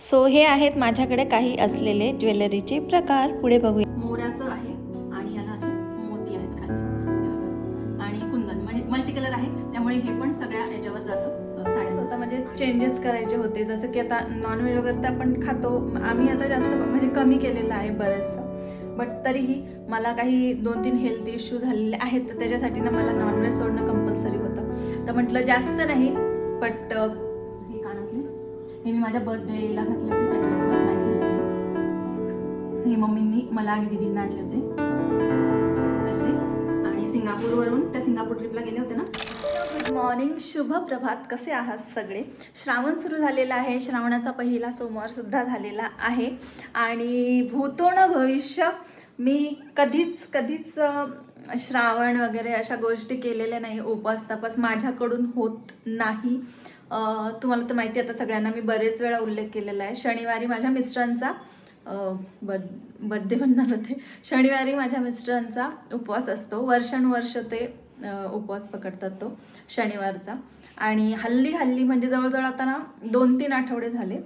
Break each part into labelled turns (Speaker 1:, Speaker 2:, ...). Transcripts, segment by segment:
Speaker 1: So हे आहेत माझ्याकडे काही असलेले ज्वेलरीचे प्रकार. पुढे बघूया.
Speaker 2: मोराचं आहे आणि याला असे मोती आहेत खाली. बघा. आणि कुंदन म्हणजे मल्टी कलर आहे. त्यामुळे हे पण सगळ्या याच्यावर जातं.
Speaker 1: स्वतःमध्ये चेंजेस करायचे होते. जसं की आता नॉनव्हेज वगैरे तर आपण खातो. आम्ही आता जास्त म्हणजे कमी केलेलं आहे बरंचसं. बट तरीही मला काही दोन तीन हेल्थ इश्यू झालेले आहेत. तर त्याच्यासाठी ना मला नॉनव्हेज सोडणं कंपल्सरी होतं. तर म्हटलं जास्त नाही. बट
Speaker 2: हे मी माझ्या बर्थडेला घातले होते त्या ड्रेसला नाही झालेली. हे मम्मींनी मला आणि दिदींना आणले होते. असे. आणि सिंगापूरवरून त्या सिंगापूर ट्रिपला गेले होते ना.
Speaker 1: गुड मॉर्निंग शुभ प्रभात. कसे आहात सगळे? श्रावण सुरू झालेला आहे. श्रावणाचा पहिला सोमवार सुद्धा झालेला आहे. आणि भूतो भविष्य मी कधीच कधीच श्रावण वगैरे अशा गोष्टी केलेल्या नाही. उपास तपास माझ्याकडून होत नाही. तुम्हाला तर माहिती आहे आता सगळ्यांना मी बरेच वेळा उल्लेख केलेला आहे. शनिवारी माझ्या मिस्टरांचा बर्थ बड्डे म्हणणार होते. शनिवारी माझ्या मिस्टरांचा उपवास असतो. वर्षानुवर्ष ते उपवास पकडतात तो शनिवारचा. आणि हल्ली हल्ली म्हणजे जवळजवळ आता ना दोन तीन आठवडे झाले.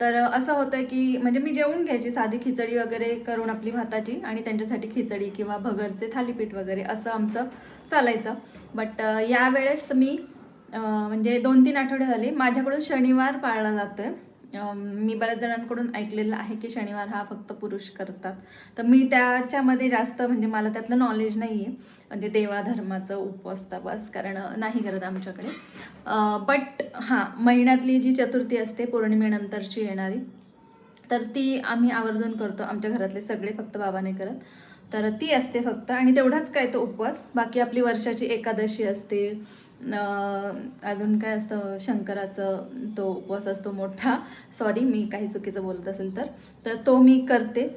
Speaker 1: तर असं होतं की म्हणजे मी जेवून घ्यायची साधी खिचडी वगैरे करून आपली भाताची आणि त्यांच्यासाठी खिचडी किंवा भगरचे थालीपीठ वगैरे असं आमचं चालायचं. बट यावेळेस मी म्हणजे दोन तीन आठवडे झाले. माझ्याकडून शनिवार पाळला जातो आहे मी बऱ्याच जणांकडून ऐकलेलं आहे की शनिवार हा फक्त पुरुष करतात. तर मी त्याच्यामध्ये जास्त म्हणजे मला त्यातलं नॉलेज नाही आहे म्हणजे देवाधर्माचं उपवास तपास कारण नाही करत आमच्याकडे. बट हां महिन्यातली जी चतुर्थी असते पौर्णिमेनंतरची येणारी तर ती आम्ही आवर्जून करतो. आमच्या घरातले सगळे फक्त बाबाने करत. तर ती असते फक्त. आणि तेवढाच काय तो उपवास. बाकी आपली वर्षाची एकादशी असते. अजून काय असतं शंकराचं तो उपवास असतो मोठा. सॉरी मी काही चुकीचं बोलत असेल तर. तर तो मी करते.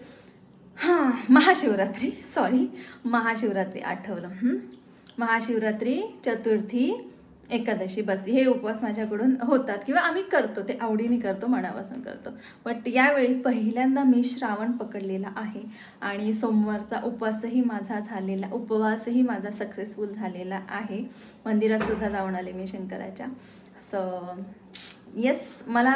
Speaker 1: हां महाशिवरात्री. सॉरी महाशिवरात्री आठवलं. महाशिवरात्री चतुर्थी एकादशी बस हे उपवास माझ्याकडून होतात. किंवा आम्ही करतो ते आवडीने करतो मनापासून करतो. बट यावेळी पहिल्यांदा मी श्रावण पकडलेला आहे. आणि सोमवारचा उपवासही माझा झालेला उपवासही माझा सक्सेसफुल झालेला आहे. मंदिरातसुद्धा जाऊन आले मी शंकराच्या. सो येस मला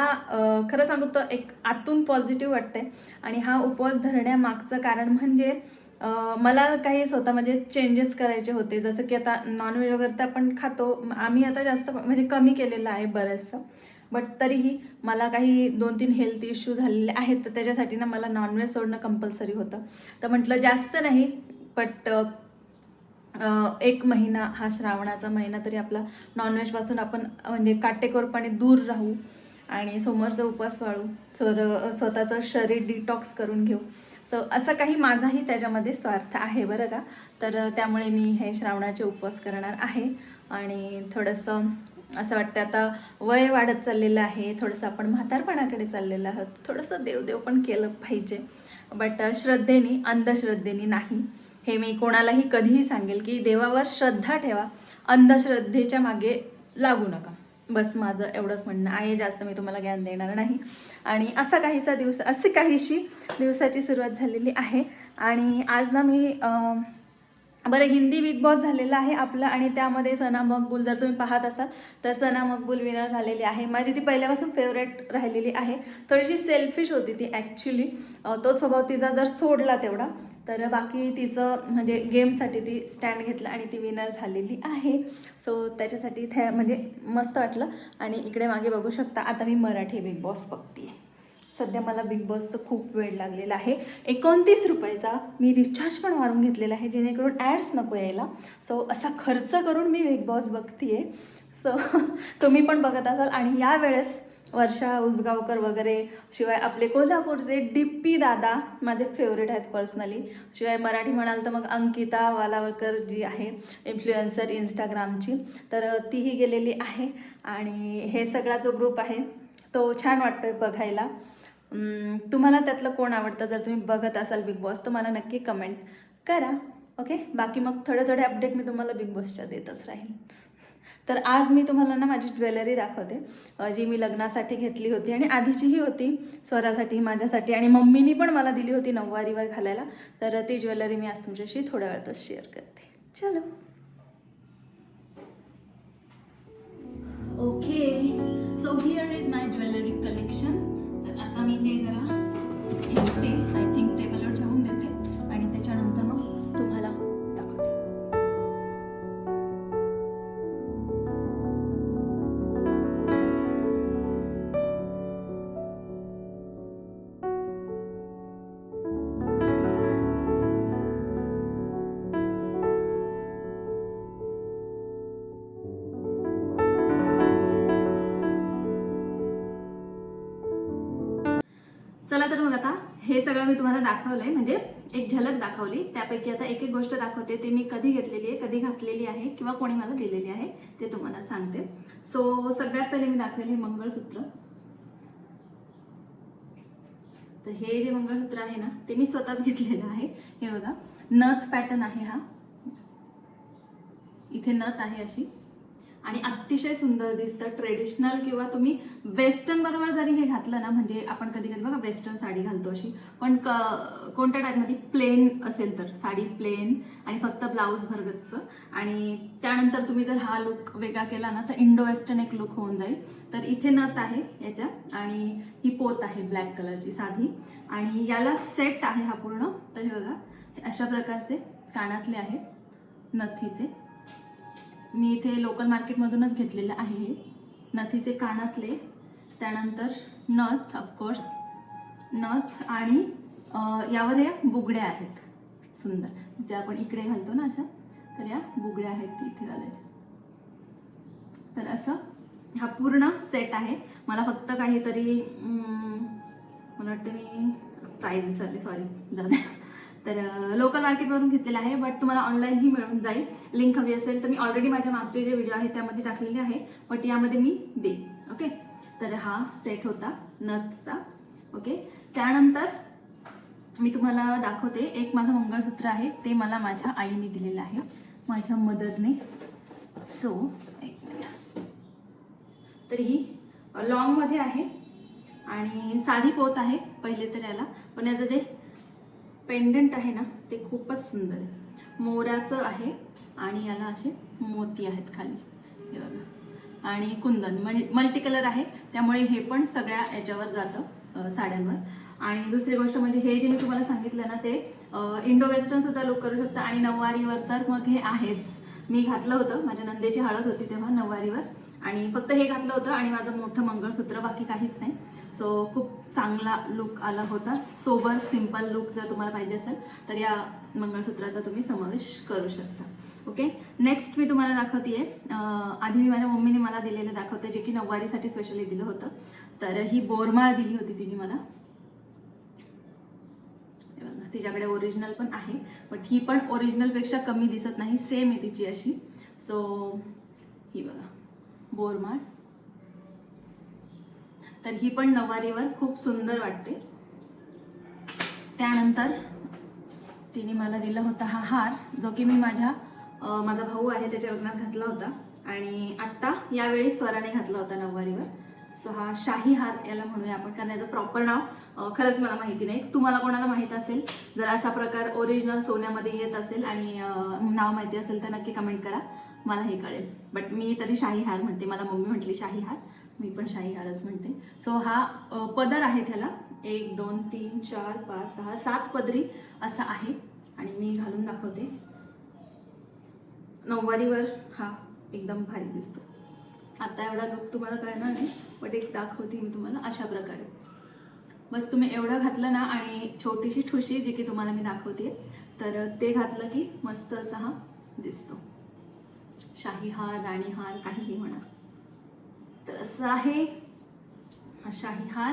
Speaker 1: खरं सांगू तर एक आतून पॉझिटिव्ह वाटतंय. आणि हा उपवास धरण्यामागचं कारण म्हणजे मला काही स्वतःमध्ये चेंजेस करायचे होते. जसं की आता नॉनव्हेज वगैरे तर आपण खातो. आम्ही आता जास्त म्हणजे कमी केलेलं आहे बरंचसं. बट तरीही मला काही दोन तीन हेल्थ इश्यू झालेले आहेत. तर त्याच्यासाठी ना मला नॉनव्हेज सोडणं कंपल्सरी होतं. तर म्हटलं जास्त नाही. बट एक महिना हा श्रावणाचा महिना तरी आपला नॉनव्हेजपासून आपण म्हणजे काटेकोरपणे दूर राहू. आणि समोरचा उपवास पाळू. सर स्वतःचं शरीर डिटॉक्स करून घेऊ. सो असं काही माझाही त्याच्यामध्ये स्वार्थ आहे बरं का? तर त्यामुळे मी हे श्रावणाचे उपवास करणार आहे. आणि थोडंसं असं वाटतं आता वय वाढत चाललेलं आहे. थोडंसं आपण म्हातारपणाकडे चाललेलं आहोत. थोडंसं देवदेव पण केलं पाहिजे. बट श्रद्धेने अंधश्रद्धेने नाही. हे मी कोणालाही कधीही सांगेल की देवावर श्रद्धा ठेवा. अंधश्रद्धेच्या मागे लागू नका. बस माझं एवढंच म्हणणं आहे. जास्त मी तुम्हाला ज्ञान देणार नाही. आणि असा काहीसा दिवस अशी काहीशी दिवसाची सुरुवात झालेली आहे. आणि आज ना मी बरं हिंदी बिग बॉस झालेला आहे आपलं आणि त्यामध्ये सना मकबूल जर तुम्ही पाहत असाल तर सना मकबूल विनर झालेली आहे. माझी ती पहिल्यापासून फेवरेट राहिलेली आहे. थोडीशी सेल्फिश होती ती ॲक्च्युली तो स्वभाव तिचा जर सोडला तेवढा तर बाकी तिचं म्हणजे गेमसाठी ती स्टँड घेतला आणि ती विनर झालेली आहे. सो त्याच्यासाठी थॅ म्हणजे मस्त वाटलं. आणि इकडे मागे बघू शकता आता मी मराठी बिग बॉस बघते सध्या मला बिग बॉसचं खूप वेळ लागलेला आहे. एकोणतीस रुपयाचा मी रिचार्ज पण मारून घेतलेला आहे जेणेकरून ॲड्स नको यायला. सो असा खर्च करून मी बिग बॉस बघते सो तुम्ही पण बघत असाल. आणि यावेळेस वर्षा उसगावकर वगैरे शिवाय आपले कोल्हापूरचे डी पी दादा माझे फेवरेट आहेत पर्सनली शिवाय मराठी म्हणाल तर मग अंकिता वालावकर जी आहे इन्फ्लुएन्सर इंस्टाग्रामची तर तीही गेलेली आहे. आणि हे सगळा जो ग्रुप आहे तो छान वाटतो आहे बघायला तुम्हाला त्यातलं कोण आवडतं? जर तुम्ही बघत असाल बिग बॉस तर मला नक्की कमेंट करा. ओके बाकी मग थोडे थोडे अपडेट मी तुम्हाला बिग बॉसच्या देतच राहील तर आज मी तुम्हाला ना माझी ज्वेलरी दाखवते जी मी लग्नासाठी घेतली होती आणि आधीचीही होती स्वरासाठी माझ्यासाठी आणि मम्मीनी पण मला दिली होती नऊवारीवर घालायला. तर ती ज्वेलरी मी आज तुमच्याशी थोड्या वेळातच शेअर करते. चलो. Okay so here is my jewellery collection तर आता
Speaker 2: मी ते जरा आय थिंक सगळं मी तुम्हाला दाखवलंय. म्हणजे एक झलक दाखवली. त्यापैकी आता एक एक गोष्ट दाखवते. ते मी कधी घेतलेली आहे कधी घातलेली आहे किंवा कोणी मला दिलेली आहे ते तुम्हाला सांगते. सो सगळ्यात पहिले मी दाखवेल हे मंगळसूत्र. तर हे जे मंगळसूत्र आहे ना ते मी स्वतःच घेतलेलं आहे. हे बघा नथ पॅटर्न आहे हा. इथे नथ आहे अशी. आणि अतिशय सुंदर दिसतं. ट्रेडिशनल किंवा तुम्ही वेस्टर्न बरोबर जरी हे घातलं ना म्हणजे आपण कधी कधी बघा वेस्टर्न साडी घालतो अशी. पण क कोणत्या टाईपमध्ये प्लेन असेल तर. साडी प्लेन आणि फक्त ब्लाऊज भरगतचं आणि त्यानंतर तुम्ही जर हा लुक वेगळा केला ना तर इंडो वेस्टर्न एक लुक होऊन जाईल. तर इथे नथ आहे याच्या आणि ही पोत आहे ब्लॅक कलरची साधी. आणि याला सेट आहे हा पूर्ण. तर हे बघा अशा प्रकारचे कानातले आहेत नथीचे. मी इथे लोकल मार्केटमधूनच घेतलेलं आहे हे. नथीचे कानातले. त्यानंतर नथ ऑफकोर्स नथ आणि यावर या बुगड्या आहेत. सुंदर. ज्या आपण इकडे घालतो ना अशा तर या बुगड्या आहेत इथे घालायच्या. तर असं हा पूर्ण सेट आहे. मला फक्त काहीतरी मला वाटतं मी प्राईज विसरली सॉरी जाऊ तर लोकल मार्केटमधून घेतलेलं आहे बट तुम्हाला ऑनलाईनही मिळून जाईल. लिंक हवी असेल तर मी ऑलरेडी माझ्या मागचे जे व्हिडिओ आहे त्यामध्ये टाकलेले आहे. बट यामध्ये मी देईन ओके तर हा सेट होता नथचा ओके त्यानंतर मी तुम्हाला दाखवते एक माझं मंगळसूत्र आहे ते मला माझ्या आईने दिलेलं आहे माझ्या मदरने सो एक मिनिट तर ही लॉंगमध्ये आहे आणि साधी पोत आहे पहिले तर याला. पण याचं जे पेंडंट आहे ना ते खूपच सुंदर आहे. मोराचं आहे आणि याला असे मोती आहेत खाली. हे बघा. आणि कुंदन मल्टी कलर आहे. त्यामुळे हे पण सगळ्या याच्यावर जातं साड्यांवर. आणि दुसरी गोष्ट म्हणजे हे जे मी तुम्हाला सांगितलं ना ते इंडो वेस्टर्न सुद्धा करू शकता. आणि नऊवारीवर तर मग हे आहेच. मी घातलं होतं. माझ्या नंदेची हळद होती तेव्हा नऊवारीवर. आणि फक्त हे घातलं होतं आणि माझं मोठं मंगळसूत्र बाकी काहीच नाही. सो खूप चांगला लुक आला होता. सोबर सिंपल लुक जर तुम्हाला पाहिजे असेल तर या मंगळसूत्राचा तुम्ही समावेश करू शकता. ओके नेक्स्ट मी तुम्हाला दाखवते आधी मी माझ्या मम्मीने मला दिलेलं दाखवते जे की नऊवारीसाठी स्पेशली दिलं होतं. तर ही बोरमाळ दिली होती तिने मला. हे बघा, तिच्याकडे ओरिजिनल पण आहे बट ही पण ओरिजिनलपेक्षा कमी दिसत नाही सेम आहे तिची अशी. सो ही बघा बोरमाळ. तर ही पण नऊवारीवर खूप सुंदर वाटते. त्यानंतर तिने मला दिला होता हा हार जो की मी माझ्या माझा भाऊ आहे त्याच्या लग्नात घातला होता. आणि आत्ता यावेळी स्वराने घातला होता नऊवारीवर. सो हा शाही हार याला म्हणूया आपण कारण याचं प्रॉपर नाव खरंच मला माहिती नाही. तुम्हाला कोणाला माहीत असेल जर असा प्रकार ओरिजिनल सोन्यामध्ये येत असेल आणि नाव माहिती असेल तर नक्की कमेंट करा. मला हे कळेल. बट मी तरी शाही हार म्हणते. मला मम्मी म्हटली शाही हार. मी पण शाही हारच म्हणते. सो हा पदर आहे त्याला. एक दोन तीन चार पाच सहा सात पदरी असा आहे. आणि मी घालून दाखवते. नऊवारीवर हा एकदम भारी दिसतो. आता एवढा लुक तुम्हाला कळणार नाही बट एक दाखवते मी तुम्हाला अशा प्रकारे. बस तुम्ही एवढं घातलं ना आणि छोटीशी ठुशी जी की तुम्हाला मी दाखवते तर ते घातलं की मस्त असा हा दिसतो. शाही हार राणी हार काहीही म्हणा. तर असं आहे हा शाही हार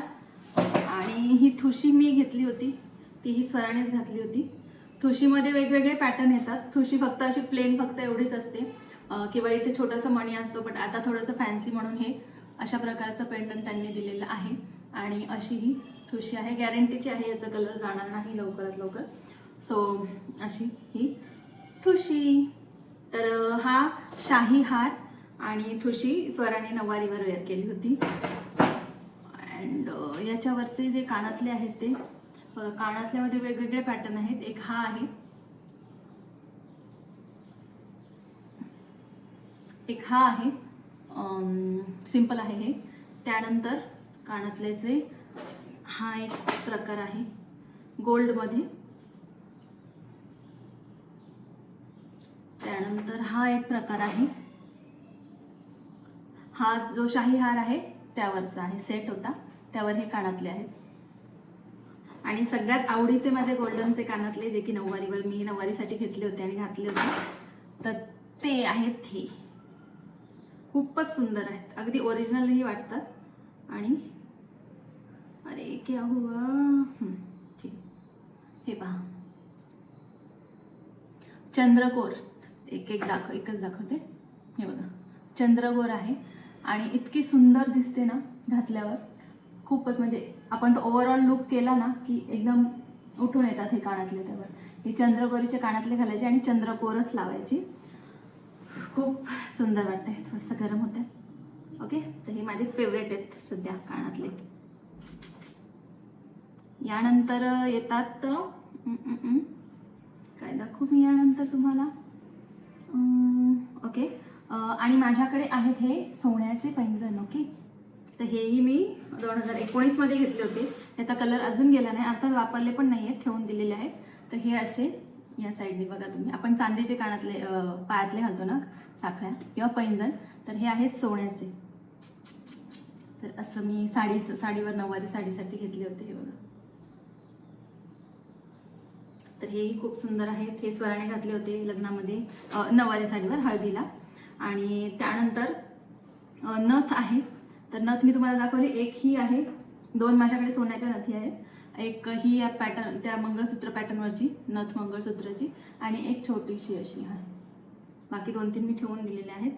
Speaker 2: आणि ही ठुशी मी घेतली होती ती ही स्वरानेच घातली होती. ठुशीमध्ये वेगवेगळे पॅटर्न येतात. ठुशी फक्त अशी प्लेन फक्त एवढीच असते. किंवा इथे छोटासा मणी असतो पण आता थोडंसं फॅन्सी म्हणून हे अशा प्रकारचं पेंडंट त्यांनी दिलेलं आहे. आणि अशी ही ठुशी आहे. गॅरंटीची आहे याचा कलर जाणार नाही लवकरात लवकर. सो अशी ही ठुशी. तर हा शाही हार आणि ठुशी स्वराने नवारीवर वेअर केली होती. अँड याच्यावरचे जे कानातले आहेत ते कानातल्यामध्ये वेगवेगळे पॅटर्न आहेत. एक हा आहे. एक हा आहे. सिंपल आहे हे. त्यानंतर कानातल्याचे हा एक प्रकार आहे. गोल्डमध्ये. त्यानंतर हा एक प्रकार आहे. हा जो शाही हार आहे त्यावरचा आहे. सेट होता. त्यावर हे कानातले आहेत. आणि सगळ्यात आवडीचे माझे गोल्डनचे कानातले जे की नऊवारीवर मी नऊवारीसाठी घेतले होते आणि घातले होते तर ते आहेत हे. खूपच सुंदर आहेत. अगदी ओरिजिनलही वाटतात. आणि अरे क्या हुआ? ठीक हे पहा. चंद्रकोर. एक एक दाखव एकच दाखवते. हे बघा. चंद्रकोर आहे. आणि इतकी सुंदर दिसते ना घातल्यावर. खूपच म्हणजे आपण तो ओव्हरऑल लुक केला ना की एकदम उठून येतात हे कानातले त्यावर. हे चंद्रकोरीचे कानातले घालायचे आणि चंद्रकोरच लावायची. खूप सुंदर वाटतं हे थोडंसं गरम होतं ओके? तर हे माझे फेवरेट आहेत सध्या कानातले. यानंतर येतात काय दाखवू मी यानंतर तुम्हाला? ओके. आणि माझ्याकडे आहेत हे सोन्याचे पैंजण ओके? तर हेही मी दोन हजार एकोणीसमध्ये घेतले होते. याचा कलर अजून गेला नाही. आता वापरले पण नाही आहेत ठेवून दिलेले आहेत. तर हे असे या साईडने बघा तुम्ही. आपण चांदीचे कानातले पायातले घालतो ना साखळ्या किंवा पैंजण तर हे आहेत सोन्याचे. तर असं मी साडी साडीवर नऊवारी साडीसाठी घेतले होते हे बघा. तर हेही खूप सुंदर आहेत. हे स्वराने घातले होते लग्नामध्ये नवारी नऊवारी साडीवर हळदीला. आणि त्यानंतर नथ आहेत तर नथ मी तुम्हाला दाखवली. एक ही आहे. दोन माझ्याकडे सोन्याच्या नथी आहेत. एक ही या पॅटर्न त्या मंगळसूत्र पॅटर्नवरची नथ मंगळसूत्राची आणि एक छोटीशी अशी आहे. बाकी दोन तीन मी ठेवून दिलेले आहेत.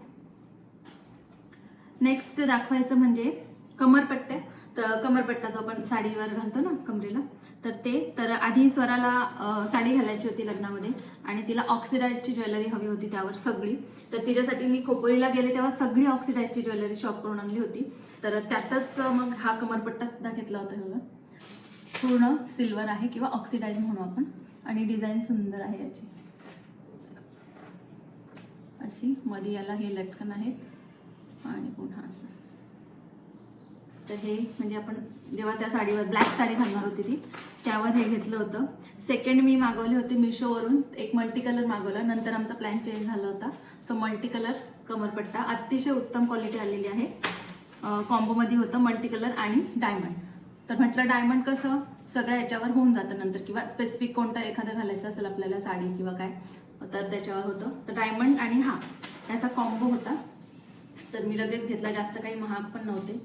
Speaker 2: नेक्स्ट दाखवायचं म्हणजे कमरपट्ट्या. तर कमरपट्टा जो आपण साडीवर घालतो ना कमरेला. तर ते तर आधी स्वराला साडी घालायची होती लग्नामध्ये आणि तिला ऑक्सिडाईजची ज्वेलरी हवी होती त्यावर सगळी. तर तिच्यासाठी मी खोपोलीला गेले तेव्हा सगळी ऑक्सिडाईजची ज्वेलरी शॉप करून आणली होती. तर त्यातच मग हा कमरपट्टा सुद्धा घेतला होता मला पूर्ण सिल्वर आहे किंवा ऑक्सिडाईज म्हणू आपण आणि डिझाईन सुंदर आहे याची. अशी मध्ये याला हे लटकन आहेत. आणि पुन्हा असं. तर हे म्हणजे आपण जेव्हा त्या साडीवर ब्लॅक साडी घालणार होती ती त्यावर हे घेतलं होतं. सेकंड मी मागवली होती मिशोवरून एक मल्टी कलर मागवला. नंतर आमचा प्लॅन चेंज झाला होता. सो मल्टी कलर कमरपट्टा अतिशय उत्तम क्वालिटी आलेली आहे. कॉम्बोमध्ये होतं मल्टी कलर आणि डायमंड तर म्हटलं डायमंड कसं? सगळ्या याच्यावर होऊन जातं नंतर किंवा स्पेसिफिक कोणता एखादं घालायचं असेल आपल्याला साडी किंवा काय तर त्याच्यावर होतं. तर डायमंड आणि हा त्याचा कॉम्बो होता. तर मी लगेच घेतला. जास्त काही महाग पण नव्हते.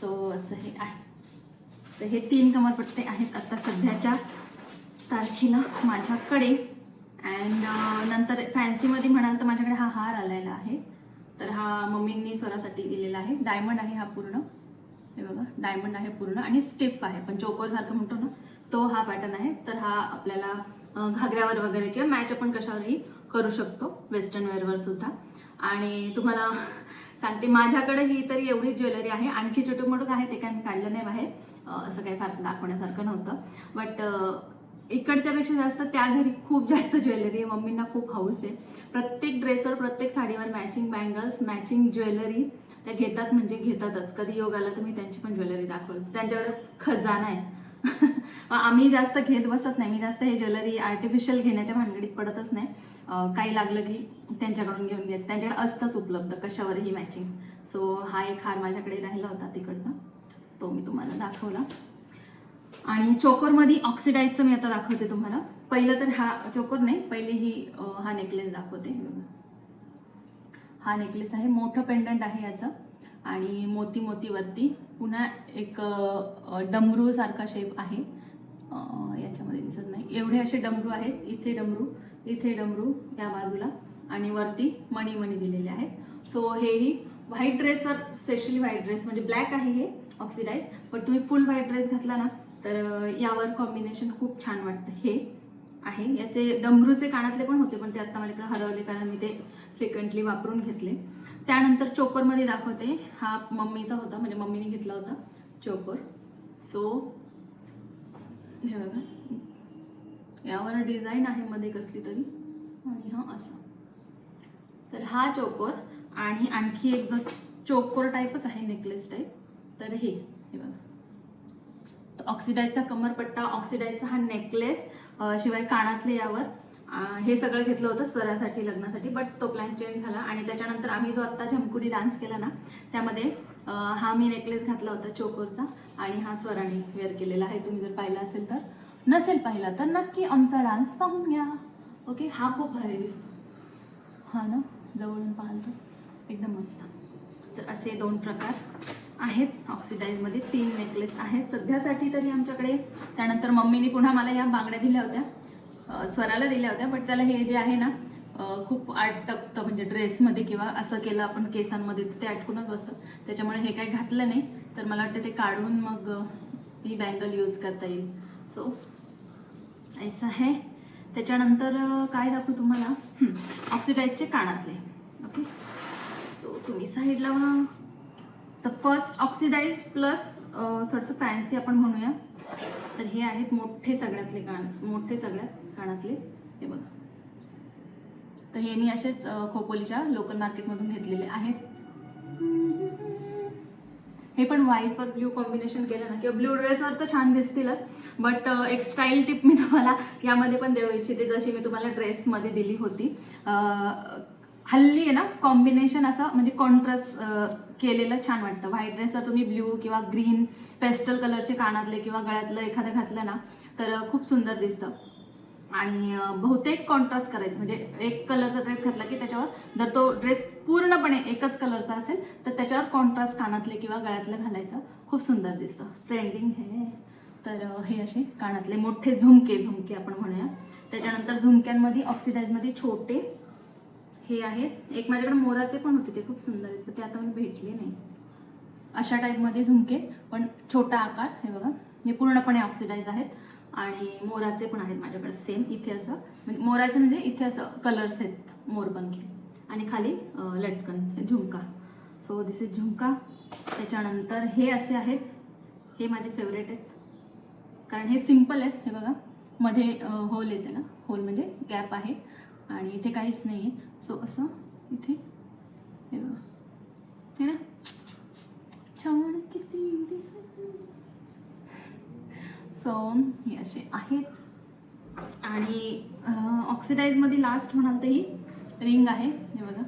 Speaker 2: सो असं हे आहे. तर हे तीन कमरपट्टे आहेत आता सध्याच्या तारखेला माझ्याकडे. अँड नंतर फॅन्सीमध्ये म्हणाल तर माझ्याकडे हा हार आलेला आहे. तर हा मम्मींनी स्वरासाठी दिलेला आहे. डायमंड आहे हा पूर्ण. हे बघा डायमंड आहे पूर्ण. आणि स्टिफ आहे पण चोकोसारखं म्हणतो ना तो हा पॅटर्न आहे. तर हा आपल्याला घागऱ्यावर वगैरे किंवा मॅच आपण कशावरही करू शकतो. वेस्टर्न वेअरवर सुद्धा. आणि तुम्हाला सांगते माझ्याकडे ही तरी एवढी ज्वेलरी आहे. आणखी छोटं मोठं आहे ते काय मी काढलं नाही बाहेर. असं काही फारसं दाखवण्यासारखं नव्हतं. बट इकडच्यापेक्षा जास्त त्या घरी खूप जास्त ज्वेलरी आहे. मम्मींना खूप हाऊस आहे. प्रत्येक ड्रेसवर प्रत्येक साडीवर मॅचिंग बँगल्स मॅचिंग ज्वेलरी त्या घेतात म्हणजे घेतातच. कधी योग आला तर मी त्यांची पण ज्वेलरी दाखवली. त्यांच्याकडे खजाना आहे. आम्ही जास्त घेत बसत नाही. मी जास्त हे ज्वेलरी आर्टिफिशियल घेण्याच्या भानगडीत पडतच नाही. काही लागलं की त्यांच्याकडून घेऊन घ्यायचं. त्यांच्याकडे असतंच उपलब्ध कशावरही मॅचिंग सो हा एक हार माझ्याकडे राहिला होता तिकडचा. तो मी तुम्हाला दाखवला. आणि चोकोरमध्ये ऑक्सिडाईजचं मी आता दाखवते तुम्हाला. पहिलं तर हा चोकोर नाही पहिले ही हा नेकलेस दाखवते. हा नेकलेस आहे. मोठं पेंडंट आहे याचं. आणि मोती मोतीवरती पुन्हा एक डमरूसारखा शेप आहे. याच्यामध्ये दिसत नाही. एवढे असे डमरू आहेत. इथे डमरू इथे डमरू या बाजूला. आणि वरती मणी मणी दिलेले आहेत. सो हेही व्हाईट ड्रेसवर स्पेशली व्हाईट ड्रेस म्हणजे ब्लॅक आहे हे ऑक्सिडाईज पण तुम्ही फुल व्हाईट ड्रेस घातला ना तर यावर कॉम्बिनेशन खूप छान वाटतं. हे आहे. याचे डमरूचे कानातले पण होते पण ते आत्ता माझ्याकडे हरवले कारण मी ते फ्रिक्वेंटली वापरून घेतले. त्यानंतर चोकरमध्ये दाखवते. हा मम्मीचा होता म्हणजे मम्मीने घेतला होता चोकर सो हे बघा. यावर डिझाईन आहे मध्ये कसली तरी. आणि हा असा. तर हा चोकोर आणि आणखी एक जो चोकोर टाईपच आहे नेकलेस टाईप तर हे हे बघा. तर ऑक्सिडाईजचा कमरपट्टा ऑक्सिडाईजचा हा नेकलेस शिवाय कानातले यावर हे सगळं घेतलं होतं स्वरासाठी लग्नासाठी बट तो प्लॅन चेंज झाला. आणि त्याच्यानंतर आम्ही जो आत्ता झमकुडी डान्स केला ना त्यामध्ये हा मी नेकलेस घातला होता चोकोरचा आणि हा स्वराने वेअर केलेला आहे. तुम्ही जर पाहिला असेल तर. नसेल पाहिला तर नक्की आमचा डान्स पाहून घ्या. ओके हा खूप भारी दिसतो. हा ना? जवळून पाहाल तर एकदम मस्त. तर असे दोन प्रकार आहेत. ऑक्सिडाईजमध्ये तीन नेकलेस आहेत. सध्यासाठी तरी आमच्याकडे त्यानंतर मम्मीने पुन्हा मला या बांगड्या दिल्या होत्या. स्वराला दिल्या होत्या बट त्याला हे जे आहे ना खूप अटकतं म्हणजे ड्रेसमध्ये किंवा असं केलं आपण केसांमध्ये तर ते अटकूनच बसतं. त्याच्यामुळे हे काही घातलं नाही. तर मला वाटतं ते काढून मग ही बँगल यूज करता येईल. सो ऐसा आहे त्याच्यानंतर काय दाखवू तुम्हाला? ऑक्सिडाईजचे कानातले. ओके सो तुम्ही साईडला व्हा तर फर्स्ट ऑक्सिडाईज प्लस थोडंसं फॅन्सी आपण म्हणूया. तर हे आहेत मोठे सगळ्यातले कान मोठे सगळ्यात कानातले. हे बघा. तर हे मी असेच खोपोलीच्या लोकल मार्केटमधून घेतलेले आहेत. हे पण व्हाईटवर ब्ल्यू कॉम्बिनेशन केलं ना किंवा ब्ल्यू ड्रेसवर तर छान दिसतीलच. बट एक स्टाईल टिप मी तुम्हाला यामध्ये पण देऊ इच्छिते जशी मी तुम्हाला ड्रेसमध्ये दिली होती. हल्ली आहे ना कॉम्बिनेशन असं म्हणजे कॉन्ट्रास्ट केलेलं छान वाटतं. व्हाईट ड्रेसवर तुम्ही ब्ल्यू किंवा ग्रीन पेस्टल कलरचे कानातले किंवा गळ्यातलं एखादं घातलं ना तर खूप सुंदर दिसतं. आणि बहुतेक कॉन्ट्रास्ट करायचं. म्हणजे एक कलरचा ड्रेस घातला की त्याच्यावर जर तो ड्रेस पूर्णपणे एकच कलरचा असेल तर त्याच्यावर कॉन्ट्रास्ट कानातले किंवा गळ्यातलं घालायचं खूप सुंदर दिसतं. ट्रेंडिंग हे. तर हे असे कानातले मोठे झुमके झुमके आपण म्हणूया. त्याच्यानंतर झुमक्यांमध्ये ऑक्सिडाईजमध्ये छोटे हे आहेत. एक माझ्याकडे मोराचे पण होते ते खूप सुंदर आहेत. पण ते आता मला भेटले नाही अशा टाईपमध्ये झुमके पण छोटा आकार हे बघा. हे पूर्णपणे ऑक्सिडाईज आहेत. आणि मोराचे पण आहेत माझ्याकडे सेम इथे असं. म्हणजे मोराचे म्हणजे इथे असं कलर्स आहेत मोरपंखी. आणि खाली लटकन झुमका. सो दिस इज झुमका. त्याच्यानंतर हे असे आहेत. हे माझे फेवरेट आहेत. कारण हे सिंपल आहेत हे बघा. मध्ये होल येते ना होल म्हणजे गॅप आहे. आणि इथे काहीच नाही आहे सो असं? इथे? हे बघा. हे ना? छान किती दिसत सो हे असे आहेत. आणि ऑक्सिडाईजमध्ये लास्ट म्हणाल तर ही रिंग आहे. हे बघा.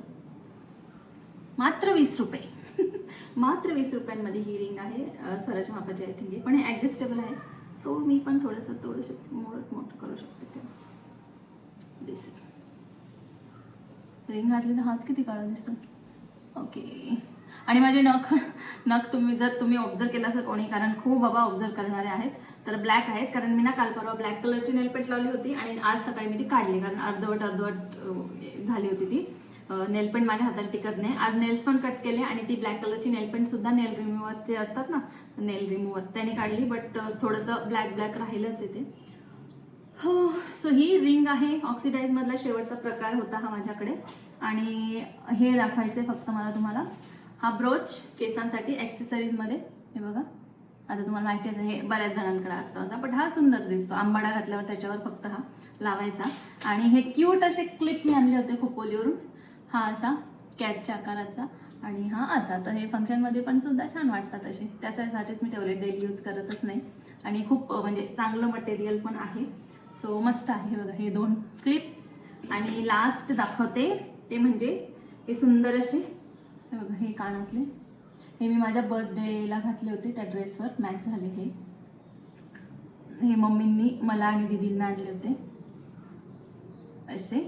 Speaker 2: मात्र वीस रुपये. मात्र वीस रुपयांमध्ये ही रिंग आहे अ, स्वराच्या मापाची आय थिंक पण हे ॲडजस्टेबल आहे. सो मी पण थोडंसं तोडू शकते मोडत मोठं करू शकते ते दिसेल रिंग घातली तर हात किती काळा दिसतो? ओके आणि माझे नख नख तुम्ही जर तुम्ही ऑब्झर्व केला असेल कोणी कारण खूप बाबा ऑब्झर्व करणारे आहेत तर ब्लॅक आहेत. कारण मी ना काल परवा ब्लॅक कलरची नेलपेंट लावली होती आणि आज सकाळी मी ती काढली कारण अर्धवट अर्धवट झाली होती ती. नेलपेंट माझ्या हातात टिकत नाही. आज नेल्स पण कट केले आणि ती ब्लॅक कलरची नेलपेंटसुद्धा नेल रिमूव्हर जे असतात ना? नेल रिमूव्हर त्याने काढली बट थोडंसं ब्लॅक ब्लॅक राहिलंच येते हो सो ही रिंग आहे ऑक्सिडाईजमधला शेवटचा प्रकार होता हा माझ्याकडे. आणि हे दाखवायचं फक्त मला तुम्हाला. हा ब्रोच केसांसाठी ॲक्सेसरीजमध्ये हे बघा. आता तुम्हाला माहिती आहे हे बऱ्याच जणांकडे असतं असा पण हा सुंदर दिसतो. आंबाडा घातल्यावर त्याच्यावर फक्त हा लावायचा. आणि हे क्यूट असे क्लिप मी आणले होते खोपोलीवरून. हा असा कॅटच्या आकाराचा आणि हा असा. तर हे फंक्शनमध्ये पण सुद्धा छान वाटतात असे. त्यासाठीच मी ठेवले डेली यूज करतच नाही. आणि खूप म्हणजे चांगलं मटेरियल पण आहे. सो मस्त आहे बघा हे दोन क्लिप आणि लास्ट दाखवते ते म्हणजे हे सुंदर असे हे बघा हे कानातले. हे मी माझ्या बर्थडेला घातले होते त्या ड्रेसवर मॅच झाले हे. हे मम्मींनी मला आणि दिदींना आणले होते. असे.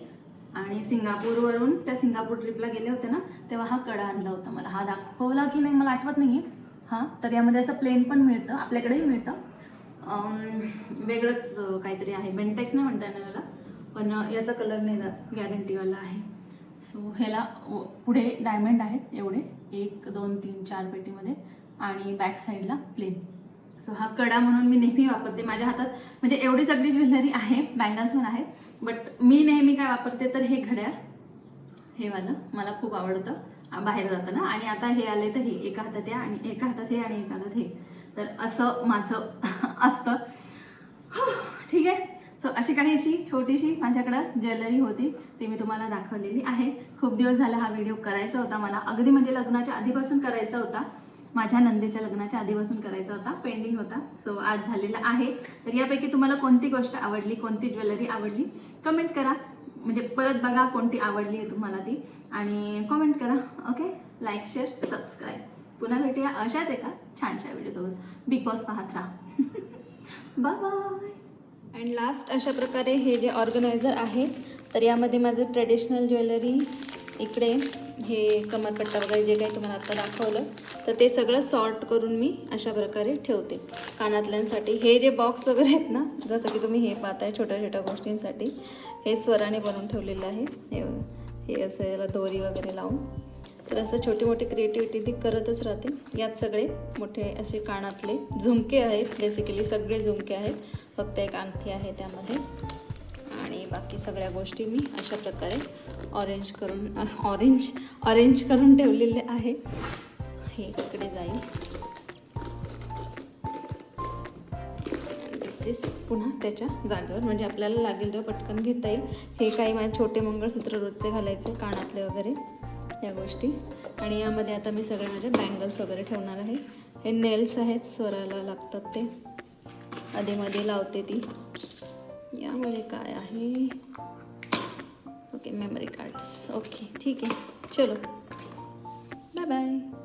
Speaker 2: आणि सिंगापूरवरून त्या सिंगापूर ट्रिपला गेले होते ना तेव्हा हा कडा आणला होता मला. हा दाखवला की नाही मला आठवत नाही आहे हां तर यामध्ये असं प्लेन पण मिळतं आपल्याकडेही मिळतं. वेगळंच काहीतरी आहे. बेंटेक्स नाही म्हणता येणार याला पण याचा कलर नाही जात गॅरंटीवाला आहे. सो ह्याला पुढे डायमंड आहेत एवढे. एक दोन तीन चार पेटीमध्ये. आणि बॅक साईडला प्लेन सो हा कडा म्हणून मी नेहमी वापरते. माझ्या हातात म्हणजे एवढी सगळी ज्वेलरी आहे बँगल्स पण आहेत. बट मी नेहमी काय वापरते तर हे घड्याळ. हे वालं मला खूप आवडतं. बाहेर जाताना. आणि आता हे आले तर हे एका हातात हे आणि एका हातात हे आणि एका हातात हे. तर असं माझं असतं. ठीक आहे. सो अशी काही अशी छोटीशी माझ्याकडं ज्वेलरी होती ती मी तुम्हाला दाखवलेली आहे. खूप दिवस झाला हा व्हिडिओ करायचा होता मला. अगदी म्हणजे लग्नाच्या आधीपासून करायचा होता. माझ्या नंदेच्या लग्नाच्या आधीपासून करायचा होता पेंडिंग होता. सो आज झालेला आहे. तर यापैकी तुम्हाला कोणती गोष्ट आवडली कोणती ज्वेलरी आवडली कमेंट करा. म्हणजे परत बघा कोणती आवडली आहे तुम्हाला ती. आणि कमेंट करा ओके लाईक शेअर सबस्क्राईब पुन्हा भेटूया अशाच एका छानशा व्हिडिओसोबत. बिग बॉस पाहत राहा. बाय अँड लास्ट अशा प्रकारे हे जे ऑर्गनायझर आहे तर यामध्ये माझं ट्रेडिशनल ज्वेलरी इकडे हे कमरपट्टा वगैरे जे काही तुम्हाला आता दाखवलं तर ते सगळं सॉर्ट करून मी अशा प्रकारे ठेवते. कानातल्यांसाठी. हे जे बॉक्स वगैरे आहेत ना जसं की तुम्ही हे पाहताय छोट्या छोट्या गोष्टींसाठी हे स्वराने बनवून ठेवलेलं आहे. हे हे असं याला दोरी वगैरे लावून. तर असं छोटी मोठी क्रिएटिव्हिटी ती करतच राहते. यात सगळे मोठे असे कानातले झुमके आहेत. बेसिकली सगळे झुमके आहेत. फक्त एक अंगठी आहे त्यामध्ये. आणि बाकी सगळ्या गोष्टी मी अशा प्रकारे ऑरेंज करून ऑरेंज ऑरेंज करून ठेवलेले आहे. हे इकडे जाईल. तेच पुन्हा त्याच्या जागेवर. म्हणजे आपल्याला लागेल तेव्हा पटकन घेता येईल. हे काही माझे छोटे मंगळसूत्र रोजचे घालायचे कानातले वगैरे. या गोष्टी. आणि यामध्ये आता मी सगळे माझे बँगल्स वगैरे ठेवणार आहे. हे नेल्स आहेत स्वराला लागतात ते. आधीमध्ये लावते ती. यामध्ये काय आहे? ओके मेमरी कार्ड्स ओके ठीक आहे. चलो. Bye bye